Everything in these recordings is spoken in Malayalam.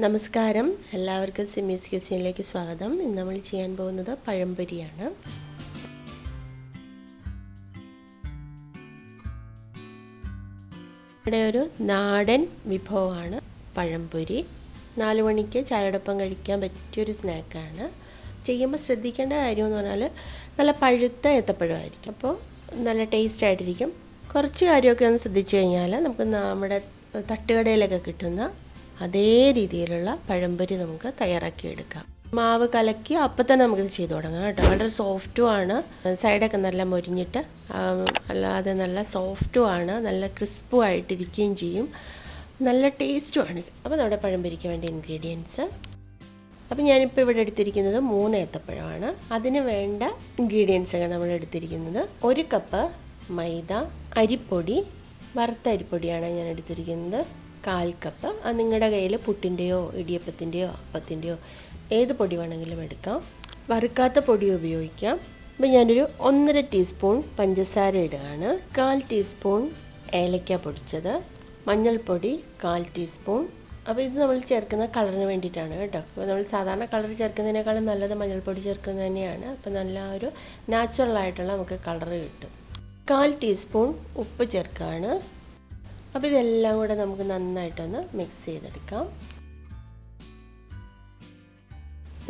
നമസ്കാരം. എല്ലാവർക്കും സിമീസ് കിച്ചണിലേക്ക് സ്വാഗതം. ഇന്ന് നമ്മൾ ചെയ്യാൻ പോകുന്നത് പഴംപൊരിയാണ്. ഇവിടെ ഒരു നാടൻ വിഭവമാണ് പഴംപൊരി. നാല് മണിക്ക് ചായയോടൊപ്പം കഴിക്കാൻ പറ്റിയൊരു സ്നാക്കാണ്. ചെയ്യുമ്പോൾ ശ്രദ്ധിക്കേണ്ട കാര്യം എന്ന് പറഞ്ഞാൽ നല്ല പഴുത്ത ഏത്തപ്പഴമായിരിക്കും. അപ്പോൾ നല്ല ടേസ്റ്റ് ആയിട്ടിരിക്കും. കുറച്ച് കാര്യമൊക്കെ ഒന്ന് ശ്രദ്ധിച്ചു കഴിഞ്ഞാൽ നമുക്ക് നമ്മുടെ തട്ടുകടയിലൊക്കെ കിട്ടുന്ന അതേ രീതിയിലുള്ള പഴംപൊരി നമുക്ക് തയ്യാറാക്കിയെടുക്കാം. മാവ് കലക്കി അപ്പം തന്നെ നമുക്കിത് ചെയ്തു തുടങ്ങാം കേട്ടോ. വളരെ സോഫ്റ്റും ആണ്. സൈഡൊക്കെ നല്ല മൊരിഞ്ഞിട്ട് അല്ലാതെ നല്ല സോഫ്റ്റും ആണ്. നല്ല ക്രിസ്പും ആയിട്ടിരിക്കുകയും ചെയ്യും. നല്ല ടേസ്റ്റും ആണ്. അപ്പോൾ നമ്മുടെ പഴംപൊരിക്ക് വേണ്ട ഇൻഗ്രീഡിയൻസ് അപ്പോൾ ഞാനിപ്പോൾ ഇവിടെ എടുത്തിരിക്കുന്നത് മൂന്ന് ഏത്തപ്പഴമാണ്. അതിന് വേണ്ട ഇൻഗ്രീഡിയൻസ് നമ്മൾ എടുത്തിരിക്കുന്നത് ഒരു കപ്പ് മൈദ അരിപ്പൊടി വറുത്ത അരിപ്പൊടിയാണ് ഞാൻ എടുത്തിരിക്കുന്നത്. കാൽ കപ്പ്. അത് നിങ്ങളുടെ കയ്യിൽ പുട്ടിന്റെയോ ഇടിയപ്പത്തിന്റെയോ അപ്പത്തിന്റെയോ ഏത് പൊടി വേണമെങ്കിലും എടുക്കാം. വറുക്കാത്ത പൊടി ഉപയോഗിക്കാം. അപ്പോൾ ഞാനൊരു ഒന്നര ടീസ്പൂൺ പഞ്ചസാര ഇടുകയാണ്. കാൽ ടീസ്പൂൺ ഏലക്ക പൊടിച്ചത്. മഞ്ഞൾപ്പൊടി കാൽ ടീസ്പൂൺ. അപ്പോൾ ഇത് നമ്മൾ ചേർക്കുന്ന കളറിന് വേണ്ടിയിട്ടാണ് കേട്ടോ. അപ്പോൾ നമ്മൾ സാധാരണ കളർ ചേർക്കുന്നതിനേക്കാളും നല്ലത് മഞ്ഞൾപ്പൊടി ചേർക്കുന്നത് തന്നെയാണ്. അപ്പോൾ നല്ല ഒരു നാച്ചുറൽ ആയിട്ടുള്ള നമുക്ക് കളർ കിട്ടും. കാൽ ടീസ്പൂൺ ഉപ്പ് ചേർക്കുകയാണ് അപ്പോൾ ഇതെല്ലാം കൂടെ നമുക്ക് നന്നായിട്ടൊന്ന് മിക്സ് ചെയ്തെടുക്കാം.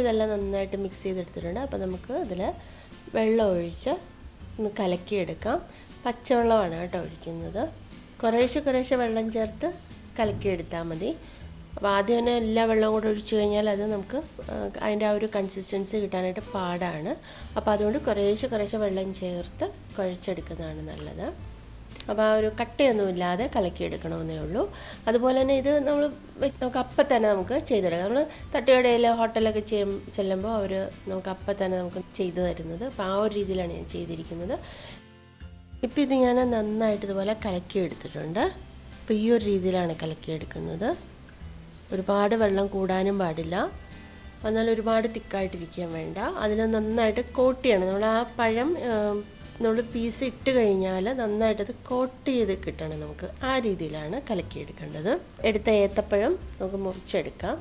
ഇതെല്ലാം നന്നായിട്ട് മിക്സ് ചെയ്തെടുത്തിട്ടുണ്ട്. അപ്പോൾ നമുക്ക് ഇതിൽ വെള്ളം ഒഴിച്ച് ഒന്ന് കലക്കിയെടുക്കാം. പച്ചവെള്ളമാണ് കേട്ടോ ഒഴിക്കുന്നത്. കുറേശ്ശെ കുറേശ്ശെ വെള്ളം ചേർത്ത് കലക്കിയെടുത്താൽ മതി. അപ്പോൾ ആദ്യം തന്നെ എല്ലാ വെള്ളവും കൂടെ ഒഴിച്ചു കഴിഞ്ഞാൽ അത് നമുക്ക് അതിന്റെ ആ ഒരു കൺസിസ്റ്റൻസി കിട്ടാനായിട്ട് പാടാണ്. അപ്പോൾ അതുകൊണ്ട് കുറേശ്ശെ കുറേശ്ശെ വെള്ളം ചേർത്ത് കുഴച്ചെടുക്കുന്നതാണ് നല്ലത്. അപ്പോൾ ആ ഒരു കട്ടയൊന്നും കട്ടയൊന്നുമില്ലാതെ കലക്കിയെടുക്കണമെന്നേ ഉള്ളൂ. അതുപോലെ തന്നെ ഇത് നമ്മൾ നമുക്ക് അപ്പം തന്നെ നമുക്ക് ചെയ്തെടുക്കാം. നമ്മൾ തട്ടുകടയിൽ ഹോട്ടലൊക്കെ ചെയ്യും ചെല്ലുമ്പോൾ അവർ നമുക്ക് അപ്പം തന്നെ നമുക്ക് ചെയ്തു തരുന്നത്. അപ്പോൾ ആ ഒരു രീതിയിലാണ് ഞാൻ ചെയ്തിരിക്കുന്നത്. ഇപ്പോൾ ഇത് ഞാൻ നന്നായിട്ട് ഇതുപോലെ കലക്കിയെടുത്തിട്ടുണ്ട്. അപ്പോൾ ഈ ഒരു രീതിയിലാണ് കലക്കിയെടുക്കുന്നത്. ഒരുപാട് വെള്ളം കൂടാനും പാടില്ല. എന്നാൽ ഒരുപാട് തിക്കായിട്ടിരിക്കാൻ വേണ്ട. അതിനെ നന്നായിട്ട് കോട്ട് ചെയ്യണം. നമ്മൾ ആ പഴം നമ്മൾ പീസ് ഇട്ട് കഴിഞ്ഞാൽ നന്നായിട്ടത് കോട്ട് ചെയ്ത് കിട്ടണം നമുക്ക്. ആ രീതിയിലാണ് കലക്കിയെടുക്കേണ്ടത്. എടുത്ത ഏത്തപ്പഴം നമുക്ക് മുറിച്ചെടുക്കാം.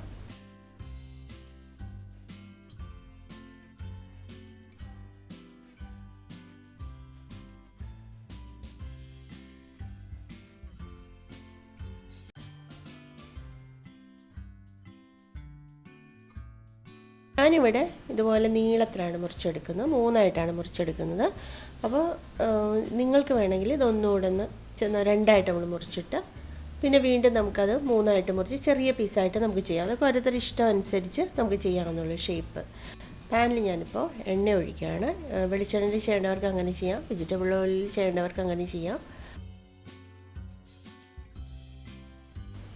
ഞാനിവിടെ ഇതുപോലെ നീളത്തിലാണ് മുറിച്ചെടുക്കുന്നത്. മൂന്നായിട്ടാണ് മുറിച്ചെടുക്കുന്നത്. അപ്പോൾ നിങ്ങൾക്ക് വേണമെങ്കിൽ ഇതൊന്നുകൂടെ ഒന്ന് ചെന്ന് രണ്ടായിട്ട് നമ്മൾ മുറിച്ചിട്ട് പിന്നെ വീണ്ടും നമുക്കത് മൂന്നായിട്ട് മുറിച്ച് ചെറിയ പീസായിട്ട് നമുക്ക് ചെയ്യാം. അതൊക്കെ ഓരോരുത്തർ ഇഷ്ടം അനുസരിച്ച് നമുക്ക് ചെയ്യാവുന്നുള്ളൂ ഷേപ്പ്. പാനിൽ ഞാനിപ്പോൾ എണ്ണ ഒഴിക്കുകയാണ്. വെളിച്ചെണ്ണയിൽ ചെയ്യേണ്ടവർക്ക് അങ്ങനെ ചെയ്യാം. വെജിറ്റബിൾ ഓയിലിൽ ചെയ്യേണ്ടവർക്ക് അങ്ങനെ ചെയ്യാം.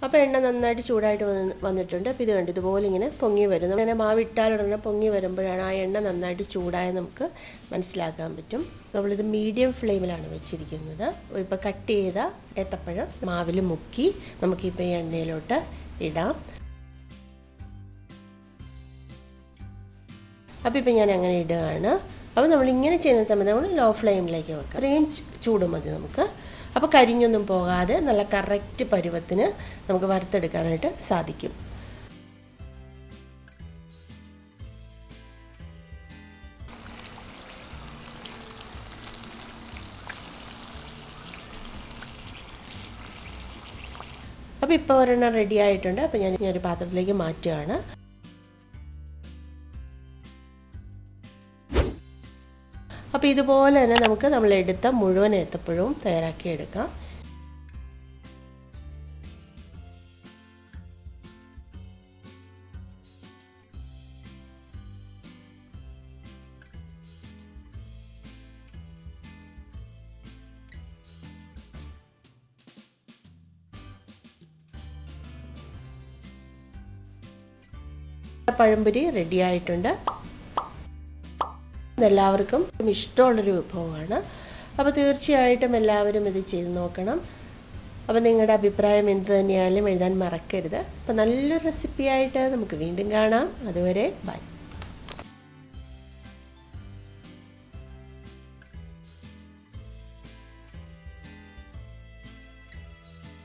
അപ്പോൾ എണ്ണ നന്നായിട്ട് ചൂടായിട്ട് വന്ന് വന്നിട്ടുണ്ട്. അപ്പോൾ ഇത് കണ്ടു ഇതുപോലെ ഇങ്ങനെ പൊങ്ങി വരും അങ്ങനെ മാവിട്ടാലുടനെ പൊങ്ങി വരുമ്പോഴാണ് ആ എണ്ണ നന്നായിട്ട് ചൂടായ നമുക്ക് മനസ്സിലാക്കാൻ പറ്റും. നമ്മളിത് മീഡിയം ഫ്ലെയിമിലാണ് വെച്ചിരിക്കുന്നത്. ഇപ്പോൾ കട്ട് ചെയ്ത ഏത്തപ്പഴം മാവിൽ മുക്കി നമുക്കിപ്പോൾ ഈ എണ്ണയിലോട്ട് ഇടാം. അപ്പോൾ ഇപ്പോൾ ഞാൻ അങ്ങനെ ഇടുകയാണ്. അപ്പോൾ നമ്മൾ ഇങ്ങനെ ചെയ്യുന്ന സമയത്ത് നമ്മൾ ലോ ഫ്ലെയിമിലേക്ക് വെക്കുക. അത്രയും ചൂട് മതി നമുക്ക്. അപ്പോൾ കരിഞ്ഞൊന്നും പോകാതെ നല്ല കറക്റ്റ് പരുവത്തിന് നമുക്ക് വറുത്തെടുക്കാനായിട്ട് സാധിക്കും. അപ്പോൾ ഇപ്പോൾ ഒരെണ്ണം റെഡി ആയിട്ടുണ്ട്. അപ്പോൾ ഞാൻ ഒരു പാത്രത്തിലേക്ക് മാറ്റുകയാണ്. അപ്പോൾ ഇതുപോലെ തന്നെ നമുക്ക് നമ്മൾ എടുത്ത മുഴുവൻ ഏത്തപ്പഴവും തയ്യാറാക്കി എടുക്കാം. പഴംപൊരി റെഡി ആയിട്ടുണ്ട്. ഇതെല്ലാവർക്കും ഇഷ്ടമുള്ളൊരു വിഭവമാണ്. അപ്പോൾ തീർച്ചയായിട്ടും എല്ലാവരും ഇത് ചെയ്ത് നോക്കണം. അപ്പോൾ നിങ്ങളുടെ അഭിപ്രായം എന്ത് തന്നെയായാലും എഴുതാൻ മറക്കരുത്. അപ്പോൾ നല്ലൊരു റെസിപ്പിയായിട്ട് നമുക്ക് വീണ്ടും കാണാം. അതുവരെ ബൈ.